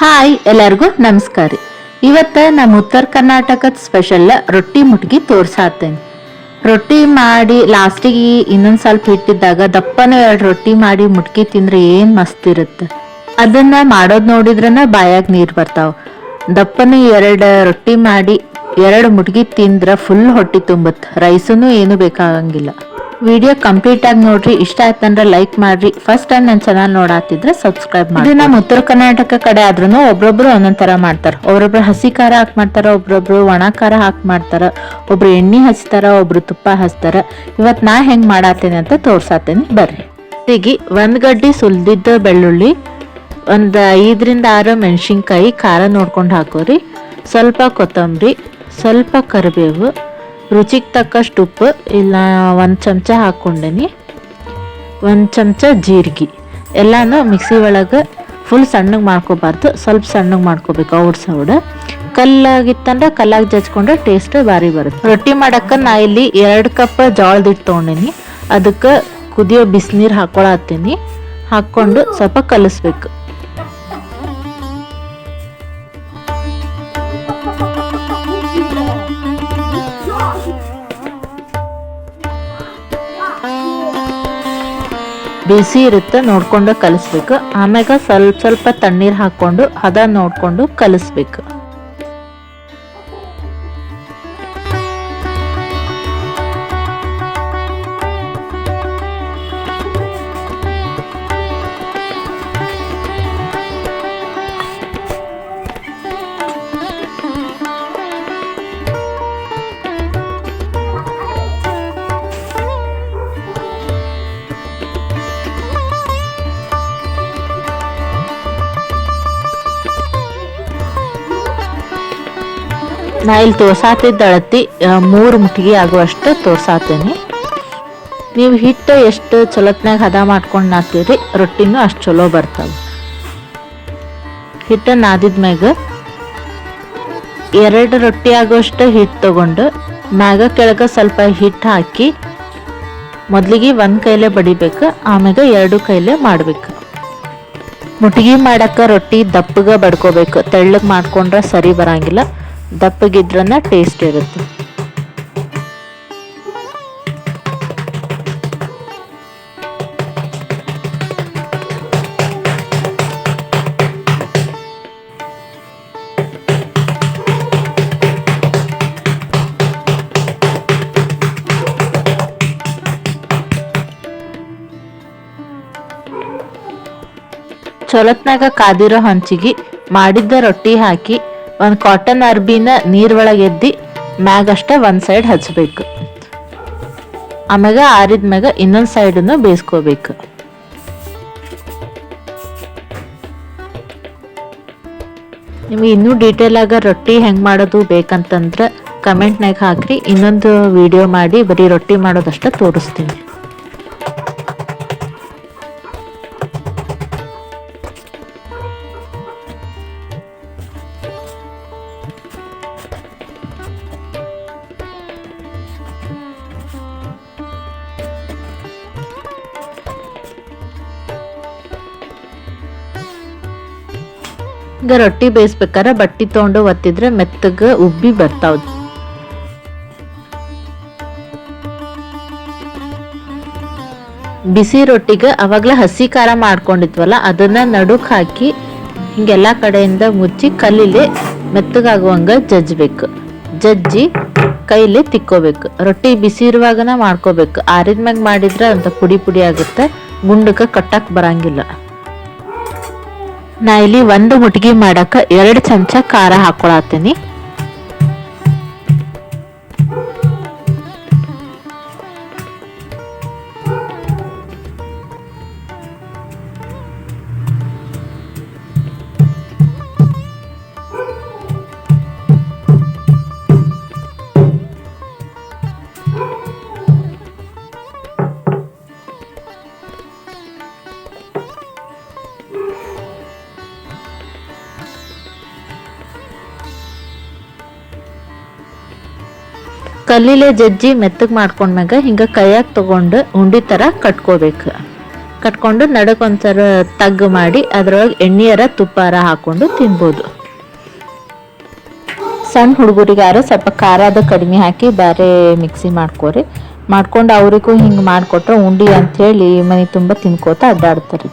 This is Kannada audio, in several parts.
ಹಾಯ್, ಎಲ್ಲರಿಗೂ ನಮಸ್ಕಾರ. ಇವತ್ತ ನಮ್ಮ ಉತ್ತರ ಕರ್ನಾಟಕದ ಸ್ಪೆಷಲ್ ರೊಟ್ಟಿ ಮುಟ್ಗಿ ತೋರ್ಸಾತೇನೆ. ರೊಟ್ಟಿ ಮಾಡಿ ಲಾಸ್ಟಿಗೆ ಇನ್ನೊಂದು ಸ್ವಲ್ಪ ಹಿಟ್ಟಿದ್ದಾಗ ದಪ್ಪನ ಎರಡು ರೊಟ್ಟಿ ಮಾಡಿ ಮುಟ್ಗಿ ತಿಂದ್ರೆ ಏನು ಮಸ್ತ್ ಇರುತ್ತೆ. ಅದನ್ನ ಮಾಡೋದು ನೋಡಿದ್ರನ ಬಾಯಾಗ ನೀರು ಬರ್ತಾವ. ದಪ್ಪನ ಎರಡು ರೊಟ್ಟಿ ಮಾಡಿ ಎರಡು ಮುಟ್ಗಿ ತಿಂದ್ರೆ ಫುಲ್ ಹೊಟ್ಟಿ ತುಂಬುತ್ತೆ ರೈಸನು ಏನು ಬೇಕಾಗಂಗಿಲ್ಲ. ವಿಡಿಯೋ ಕಂಪ್ಲೀಟ್ ಆಗಿ ನೋಡ್ರಿ ಇಷ್ಟ ಆಯ್ತಂದ್ರೆ ಲೈಕ್ ಮಾಡ್ರಿ. ಫಸ್ಟ್ ಟೈಮ್ ನನ್ನ ಚಾನಲ್ ನೋಡಾತಿದ್ರೆ ಸಬ್ಸ್ಕ್ರೈಬ್ ಮಾಡಿ ನಮ್ಮ ಉತ್ತರ ಕರ್ನಾಟಕ ಕಡೆ ಆದ್ರೂ ಒಬ್ಬೊಬ್ರು ಒಂದೊಂದ್ ತರ ಮಾಡ್ತಾರ. ಒಬ್ಬೊಬ್ರು ಹಸಿ ಖಾರ ಹಾಕಿ ಮಾಡ್ತಾರ ಒಬ್ರೊಬ್ರು ಒಣ ಖಾರ ಹಾಕಿ ಮಾಡ್ತಾರ ಒಬ್ರು ಎಣ್ಣೆ ಹಚ್ತಾರ ಒಬ್ರು ತುಪ್ಪ ಹಚ್ತಾರ. ಇವತ್ ನಾ ಹೆಂಗ್ ಮಾಡಾತೇನೆ ಅಂತ ತೋರ್ಸಾತೇನೆ ಬರ್ರಿ. ಹೀಗೆ ಒಂದ್ ಗಡ್ಡಿ ಸುಲ್ದಿದ್ದ ಬೆಳ್ಳುಳ್ಳಿ ಒಂದ್ ಐದರಿಂದ ಆರು ಮೆಣಸಿನ್ಕಾಯಿ ಖಾರ ನೋಡ್ಕೊಂಡು ಹಾಕೋರಿ. ಸ್ವಲ್ಪ ಕೊತ್ತಂಬರಿ ಸ್ವಲ್ಪ ಕರಿಬೇವು ರುಚಿಗೆ ತಕ್ಕಷ್ಟು ಉಪ್ಪು, ಇಲ್ಲ ಒಂದು ಚಮಚ ಹಾಕ್ಕೊಂಡೇನಿ ಒಂದು ಚಮಚ ಜೀರಿಗೆ. ಎಲ್ಲಾನು ಮಿಕ್ಸಿ ಒಳಗೆ ಫುಲ್ ಸಣ್ಣಗೆ ಮಾಡ್ಕೋಬಾರ್ದು, ಸ್ವಲ್ಪ ಸಣ್ಣಗೆ ಮಾಡ್ಕೋಬೇಕು ಔಟ್ ಸೌಡ್. ಕಲ್ಲಾಗಿತ್ತಂದ್ರೆ ಕಲ್ಲಾಗಿ ಜಜ್ಕೊಂಡ್ರೆ ಟೇಸ್ಟ್ ಭಾರಿ ಬರುತ್ತೆ. ರೊಟ್ಟಿ ಮಾಡಕ್ಕೆ ನಾ ಇಲ್ಲಿ ಎರಡು ಕಪ್ ಜೋಳದ ಹಿಟ್ಟು ತೊಗೊಂಡೇನಿ. ಅದಕ್ಕೆ ಕುದಿಯೋ ಬಿಸಿನೀರು ಹಾಕ್ಕೊಳತ್ತೀನಿ ಹಾಕ್ಕೊಂಡು ಸ್ವಲ್ಪ ಕಲಿಸ್ಬೇಕು. ಬಿಸಿ ಇರುತ್ತೆ ನೋಡ್ಕೊಂಡು ಕಲಿಸ್ಬೇಕು. ಆಮ್ಯಾಗ ಸ್ವಲ್ಪ ಸ್ವಲ್ಪ ತಣ್ಣೀರು ಹಾಕೊಂಡು ಹದ ನೋಡ್ಕೊಂಡು ಕಲಿಸ್ಬೇಕು. ನಾ ಇಲ್ಲಿ ತೋರ್ಸಾತಿದ್ದ ಅಳತಿ ಮೂರು ಮುಟ್ಟಿಗೆ ಆಗುವಷ್ಟು ತೋರ್ಸಾತೇನಿ. ನೀವು ಹಿಟ್ಟು ಎಷ್ಟು ಚಲೋತ್ನಾಗ ಹದ ಮಾಡ್ಕೊಂಡು ನಾತೀರಿ ರೊಟ್ಟಿನೂ ಅಷ್ಟು ಚಲೋ ಬರ್ತಾವ ಹಿಟ್ಟು ನಾದಿದ್ಮ್ಯಾಗ ಎರಡು ರೊಟ್ಟಿ ಆಗುವಷ್ಟು ಹಿಟ್ಟು ತಗೊಂಡು, ಮ್ಯಾಗ ಕೆಳಗೆ ಸ್ವಲ್ಪ ಹಿಟ್ಟು ಹಾಕಿ, ಮೊದಲಿಗೆ ಒಂದು ಕೈಲೇ ಬಡಿಬೇಕು, ಆಮ್ಯಾಗ ಎರಡು ಕೈಲೇ ಮಾಡಬೇಕು. ಮುಟ್ಗಿ ಮಾಡಕ್ಕೆ ರೊಟ್ಟಿ ದಪ್ಪಗೆ ಬಡ್ಕೋಬೇಕು, ತೆಳ್ಳಗೆ ಮಾಡ್ಕೊಂಡ್ರೆ ಸರಿ ಬರಂಗಿಲ್ಲ. ದಪ್ಪಗಿದ್ರನ್ನ ಟೇಸ್ಟ್ ಇರುತ್ತೆ. ಚೊಲತ್ನಾಗ ಕಾದಿರೋ ಹಂಚಿಗೆ ಮಾಡಿದ್ದ ರೊಟ್ಟಿ ಹಾಕಿ ಒಂದು ಕಾಟನ್ ಅರ್ಬಿನ ನೀರ್ ಒಳಗೆ ಎದ್ದಿ ಮ್ಯಾಗಷ್ಟೇ ಒಂದು ಸೈಡ್ ಹಚ್ಬೇಕು. ಆಮ್ಯಾಗ ಆರಿದ್ಮ್ಯಾಗ ಇನ್ನೊಂದು ಸೈಡನ್ನು ಬೇಯಿಸ್ಕೋಬೇಕು. ನಿಮ್ಗೆ ಇನ್ನೂ ಡೀಟೇಲ್ ಆಗ ರೊಟ್ಟಿ ಹೆಂಗ್ ಮಾಡೋದು ಬೇಕಂತಂದ್ರೆ ಕಮೆಂಟ್ನಾಗ ಹಾಕ್ರಿ. ಇನ್ನೊಂದು ವಿಡಿಯೋ ಮಾಡಿ ಬರೀ ರೊಟ್ಟಿ ಮಾಡೋದಷ್ಟ ತೋರಿಸ್ತೀನಿ. ಈಗ ರೊಟ್ಟಿ ಬೇಯಿಸ್ಬೇಕಾದ್ರೆ ಬಟ್ಟಿ ತೊಗೊಂಡು ಒತ್ತಿದ್ರೆ ಮೆತ್ತಗೆ ಉಬ್ಬಿ ಬರ್ತಾವ ಬಿಸಿ ರೊಟ್ಟಿಗೆ ಅವಾಗಲೇ ಹಸಿ ಖಾರ ಮಾಡ್ಕೊಂಡಿದ್ವಲ್ಲ, ಅದನ್ನ ನಡುಕ್ ಹಾಕಿ ಹಿಂಗೆಲ್ಲ ಕಡೆಯಿಂದ ಮುಚ್ಚಿ ಕಲ್ಲಿಲೆ ಮೆತ್ತಗಾಗುವಂಗ ಜಜ್ಬೇಕು. ಜಜ್ಜಿ ಕೈಲಿ ತಿಕ್ಕೋಬೇಕು. ರೊಟ್ಟಿ ಬಿಸಿ ಇರುವಾಗನ ಮಾಡ್ಕೋಬೇಕು. ಆರಿದ್ಮ್ಯಾಗ ಮಾಡಿದ್ರೆ ಅಂತ ಪುಡಿ ಪುಡಿ ಆಗುತ್ತೆ ಗುಂಡಕ್ಕೆ ಕಟ್ಟಕ್ಕೆ ಬರಂಗಿಲ್ಲ. ನಾ ಇಲ್ಲಿ ಒಂದು ಮುಟ್ಗಿ ಮಾಡಕ ಎರಡು ಚಮಚ ಖಾರ ಹಾಕೊಳತ್ತೀನಿ ಕಲ್ಲಿಲೆ ಜಜ್ಜಿ ಮೆತ್ತಗೆ ಮಾಡ್ಕೊಂಡ ಮ್ಯಾಗ ಹಿಂಗೆ ಕೈಯಾಗ ತೊಗೊಂಡು ಉಂಡಿ ಥರ ಕಟ್ಕೋಬೇಕು. ಕಟ್ಕೊಂಡು ನಡಕೊಂದ್ಸರ ತಗ್ಗು ಮಾಡಿ ಅದರೊಳಗೆ ಎಣ್ಣೆಯರ ತುಪ್ಪಾರ ಹಾಕ್ಕೊಂಡು ತಿನ್ಬೋದು. ಸಣ್ಣ ಹುಡುಗರಿಗಾರ ಸ್ವಲ್ಪ ಖಾರದ ಕಡಿಮೆ ಹಾಕಿ ಬೇರೆ ಮಿಕ್ಸಿ ಮಾಡ್ಕೋರಿ. ಮಾಡ್ಕೊಂಡು ಅವರಿಗೂ ಹಿಂಗೆ ಮಾಡಿಕೊಟ್ರೆ ಉಂಡಿ ಅಂಥೇಳಿ ಮನೆ ತುಂಬ ತಿನ್ಕೋತ ಅಡ್ಡಾಡ್ತಾರೆ.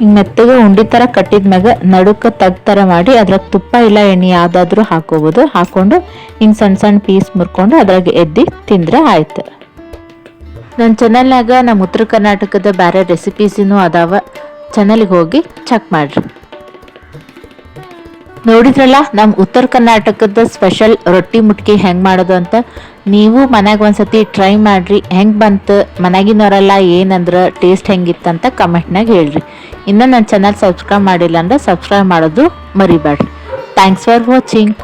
ಹಿಂಗ್ ಮೆತ್ತಗೆ ಉಂಡಿ ತರ ಕಟ್ಟಿದ್ಮ್ಯಾಗ ನಡುಕ ತಗ್ ಥರ ಮಾಡಿ ಅದ್ರಾಗ ತುಪ್ಪ ಇಲ್ಲ ಎಣ್ಣೆ ಯಾವ್ದಾದ್ರು ಹಾಕೋಬಹುದು ಹಾಕೊಂಡು ಹಿಂಗೆ ಸಣ್ಣ ಸಣ್ಣ ಪೀಸ್ ಮುರ್ಕೊಂಡು ಅದ್ರಾಗ ಎದ್ದಿ ತಿಂದ್ರೆ ಆಯ್ತು. ನನ್ನ ಚಾನಲ್ನಾಗ ನಮ್ಮ ಉತ್ತರ ಕರ್ನಾಟಕದ ಬೇರೆ ರೆಸಿಪೀಸಿನೂ ಅದಾವ. ಚಾನಲ್ಗೆ ಹೋಗಿ ಚೆಕ್ ಮಾಡ್ರಿ. ನೋಡಿದ್ರಲ್ಲ ನಮ್ಮ ಉತ್ತರ ಕರ್ನಾಟಕದ ಸ್ಪೆಷಲ್ ರೊಟ್ಟಿ ಮುಟ್ಕಿ ಹೆಂಗೆ ಮಾಡೋದು ಅಂತ? ನೀವು ಮನ್ಯಾಗ ಒಂದ್ಸತಿ ಟ್ರೈ ಮಾಡ್ರಿ. ಹೆಂಗೆ ಬಂತು? ಮನೆಗಿನವರೆಲ್ಲ ಏನಂದ್ರೆ, ಟೇಸ್ಟ್ ಹೆಂಗಿತ್ತಂತ ಕಮೆಂಟ್ನಾಗ ಹೇಳ್ರಿ. ಇನ್ನೂ ನನ್ನ ಚಾನಲ್ ಸಬ್ಸ್ಕ್ರೈಬ್ ಮಾಡಿಲ್ಲ ಅಂದ್ರೆ ಸಬ್ಸ್ಕ್ರೈಬ್ ಮಾಡೋದು ಮರಿಬೇಡ್ರಿ ಥ್ಯಾಂಕ್ಸ್ ಫಾರ್ ವಾಚಿಂಗ್